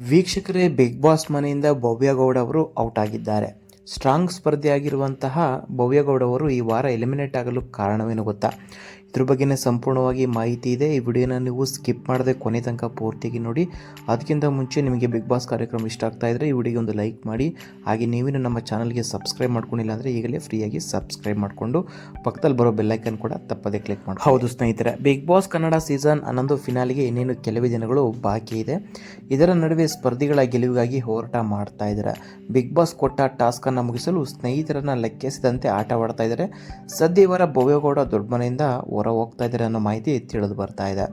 ವೀಕ್ಷಕರೇ big boss ಮನೆಯಿಂದ ಭವ್ಯಗೌಡ ಅವರು ಔಟ್ ಆಗಿದ್ದಾರೆ. ಸ್ಟ್ರಾಂಗ್ ಸ್ಪರ್ಧೆಯಾಗಿರುವಂತಹ ಭವ್ಯ ಗೌಡ ಅವರು ಈ ವಾರ ಎಲಿಮಿನೇಟ್ ಆಗಲು ಕಾರಣವೇನು ಗೊತ್ತಾ? ಇದ್ರ ಬಗ್ಗೆನೇ ಸಂಪೂರ್ಣವಾಗಿ ಮಾಹಿತಿ ಇದೆ. ಈ ವಿಡಿಯೋನ ನೀವು ಸ್ಕಿಪ್ ಮಾಡದೆ ಕೊನೆ ತನಕ ಪೂರ್ತಿಯಾಗಿ ನೋಡಿ. ಅದಕ್ಕಿಂತ ಮುಂಚೆ ನಿಮಗೆ ಬಿಗ್ ಬಾಸ್ ಕಾರ್ಯಕ್ರಮ ಇಷ್ಟ ಆಗ್ತಾ ಇದ್ರೆ ಈ ವಿಡಿಯೋಗೆ ಒಂದು ಲೈಕ್ ಮಾಡಿ. ಹಾಗೆ ನೀವೇನು ನಮ್ಮ ಚಾನಲ್ಗೆ ಸಬ್ಸ್ಕ್ರೈಬ್ ಮಾಡ್ಕೊಂಡಿಲ್ಲ ಅಂದರೆ ಈಗಲೇ ಫ್ರೀಯಾಗಿ ಸಬ್ಸ್ಕ್ರೈಬ್ ಮಾಡಿಕೊಂಡು ಪಕ್ಕದಲ್ಲಿ ಬರೋ ಬೆಲ್ಲೈಕನ್ ಕೂಡ ತಪ್ಪದೇ ಕ್ಲಿಕ್ ಮಾಡಿ ಹೌದು ಸ್ನೇಹಿತರೆ ಬಿಗ್ ಬಾಸ್ ಕನ್ನಡ ಸೀಸನ್ ಹನ್ನೊಂದು ಫಿನಾಲಿಗೆ ಇನ್ನೇನು ಕೆಲವೇ ದಿನಗಳು ಬಾಕಿ ಇದೆ. ಇದರ ನಡುವೆ ಸ್ಪರ್ಧಿಗಳ ಗೆಲುವಿಗಾಗಿ ಹೋರಾಟ ಮಾಡ್ತಾ ಇದ್ದಾರೆ. ಬಿಗ್ ಬಾಸ್ ಕೊಟ್ಟ ಟಾಸ್ಕನ್ನು ಮುಗಿಸಲು ಸ್ನೇಹಿತರನ್ನ ಲೆಕ್ಕಿಸಿದಂತೆ ಆಟವಾಡ್ತಾ ಇದ್ದಾರೆ. ಸದ್ಯ ಇವರ ಭವ್ಯಗೌಡ ದೊಡ್ಡಮನೆಯಿಂದ ಹೊರ ಹೋಗ್ತಾ ಇದ್ದಾರೆ ಅನ್ನೋ ಮಾಹಿತಿ ತಿಳಿದು ಬರ್ತಾ ಇದೆ.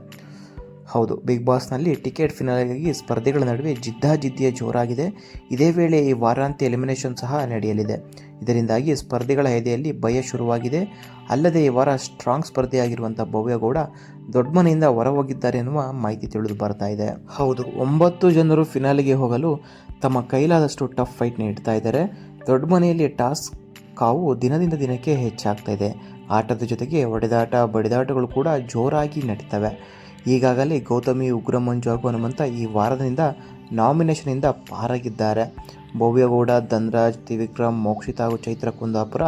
ಹೌದು ಬಿಗ್ ಬಾಸ್ನಲ್ಲಿ ಟಿಕೆಟ್ ಫಿನಾಲಿಗಾಗಿ ಸ್ಪರ್ಧೆಗಳ ನಡುವೆ ಜಿದ್ದಾಜಿದ್ದಿಯ ಜೋರಾಗಿದೆ. ಇದೇ ವೇಳೆ ಈ ವಾರಾಂತ್ಯ ಎಲಿಮಿನೇಷನ್ ಸಹ ನಡೆಯಲಿದೆ. ಇದರಿಂದಾಗಿ ಸ್ಪರ್ಧೆಗಳ ಎದೆಯಲ್ಲಿ ಭಯ ಶುರುವಾಗಿದೆ. ಅಲ್ಲದೆ ಈ ವಾರ ಸ್ಟ್ರಾಂಗ್ ಸ್ಪರ್ಧೆಯಾಗಿರುವಂಥ ಭವ್ಯಗೌಡ ದೊಡ್ಡಮನೆಯಿಂದ ಹೊರ ಹೋಗಿದ್ದಾರೆ ಎನ್ನುವ ಮಾಹಿತಿ ತಿಳಿದು ಬರ್ತಾ ಇದೆ. ಹೌದು, ಒಂಬತ್ತು ಜನರು ಫಿನಾಲಿಗೆ ಹೋಗಲು ತಮ್ಮ ಕೈಲಾದಷ್ಟು ಟಫ್ ಫೈಟ್ ನೀಡ್ತಾ ಇದ್ದಾರೆ. ದೊಡ್ಡ ಮನೆಯಲ್ಲಿ ಟಾಸ್ಕ್ ಕಾವು ದಿನದಿಂದ ದಿನಕ್ಕೆ ಹೆಚ್ಚಾಗ್ತಾ ಇದೆ. ಆಟದ ಜೊತೆಗೆ ಹೊಡೆದಾಟ, ಬಡಿದಾಟಗಳು ಕೂಡ ಜೋರಾಗಿ ನಡೀತವೆ. ಈಗಾಗಲೇ ಗೌತಮಿ ಉಗ್ರ ಮಂಜು ಹಾಗೂ ಹನುಮಂತ ಈ ವಾರದಿಂದ ನಾಮಿನೇಷನ್ನಿಂದ ಪಾರಾಗಿದ್ದಾರೆ. ಭವ್ಯಗೌಡ, ಧನ್ರಾಜ್, ತ್ರಿವಿಕ್ರಮ್, ಮೋಕ್ಷಿತ ಹಾಗೂ ಚೈತ್ರ ಕುಂದಾಪುರ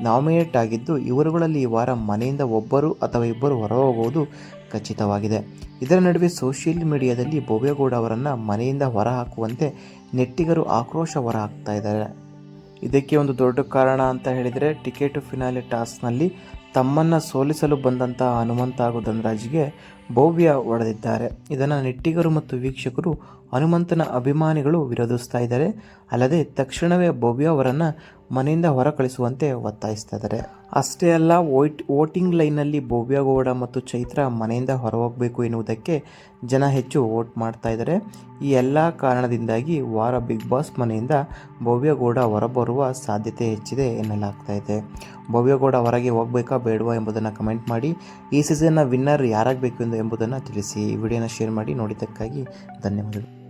ನಾಮಿನೇಟ್ ಆಗಿದ್ದು, ಇವರುಗಳಲ್ಲಿ ಈ ವಾರ ಮನೆಯಿಂದ ಒಬ್ಬರು ಅಥವಾ ಇಬ್ಬರು ಹೊರಹೋಗುವುದು ಖಚಿತವಾಗಿದೆ. ಇದರ ನಡುವೆ ಸೋಷಿಯಲ್ ಮೀಡಿಯಾದಲ್ಲಿ ಭವ್ಯಗೌಡ ಅವರನ್ನು ಮನೆಯಿಂದ ಹೊರಹಾಕುವಂತೆ ನೆಟ್ಟಿಗರು ಆಕ್ರೋಶ ಹೊರಹಾಕ್ತಾ ಇದ್ದಾರೆ. ಇದಕ್ಕೆ ಒಂದು ದೊಡ್ಡ ಕಾರಣ ಅಂತ ಹೇಳಿದರೆ ಟಿಕೆಟ್ ಫಿನಾಲೆ ಟಾಸ್ಕ್ನಲ್ಲಿ ತಮ್ಮನ್ನು ಸೋಲಿಸಲು ಬಂದಂತಹ ಹನುಮಂತ ಹಾಗೂ ಧನರಾಜ್ಗೆ ಭವ್ಯ ಒಡೆದಿದ್ದಾರೆ. ಇದನ್ನು ನೆಟ್ಟಿಗರು ಮತ್ತು ವೀಕ್ಷಕರು ಹನುಮಂತನ ಅಭಿಮಾನಿಗಳು ವಿರೋಧಿಸ್ತಾ ಇದ್ದಾರೆ. ಅಲ್ಲದೆ ತಕ್ಷಣವೇ ಭವ್ಯ ಅವರನ್ನು ಮನೆಯಿಂದ ಹೊರ ಕಳಿಸುವಂತೆ ಒತ್ತಾಯಿಸ್ತಾ ಇದ್ದಾರೆ. ಅಷ್ಟೇ ಅಲ್ಲ, ವೋಟ್, ವೋಟಿಂಗ್ ಲೈನ್ನಲ್ಲಿ ಭವ್ಯ ಗೌಡ ಮತ್ತು ಚೈತ್ರ ಮನೆಯಿಂದ ಹೊರ ಹೊರಹೋಗಬೇಕು ಎನ್ನುವುದಕ್ಕೆ ಜನ ಹೆಚ್ಚು ವೋಟ್ ಮಾಡ್ತಾ ಇದ್ದಾರೆ. ಈ ಎಲ್ಲ ಕಾರಣದಿಂದಾಗಿ ವಾರ ಬಿಗ್ ಬಾಸ್ ಮನೆಯಿಂದ ಭವ್ಯಗೌಡ ಹೊರಬರುವ ಸಾಧ್ಯತೆ ಹೆಚ್ಚಿದೆ ಎನ್ನಲಾಗ್ತಾ ಇದೆ. ಭವ್ಯಗೌಡ ಹೊರಗೆ ಹೋಗಬೇಕಾ ಬೇಡವಾ ಎಂಬುದನ್ನು ಕಮೆಂಟ್ ಮಾಡಿ. ಈ ಸೀಸನ್ನ ವಿನ್ನರ್ ಯಾರಾಗಬೇಕು ಎಂದು ಎಂಬುದನ್ನು ತಿಳಿಸಿ. ಈ ವಿಡಿಯೋನ ಶೇರ್ ಮಾಡಿ. ನೋಡಿದ್ದಕ್ಕಾಗಿ ಧನ್ಯವಾದಗಳು.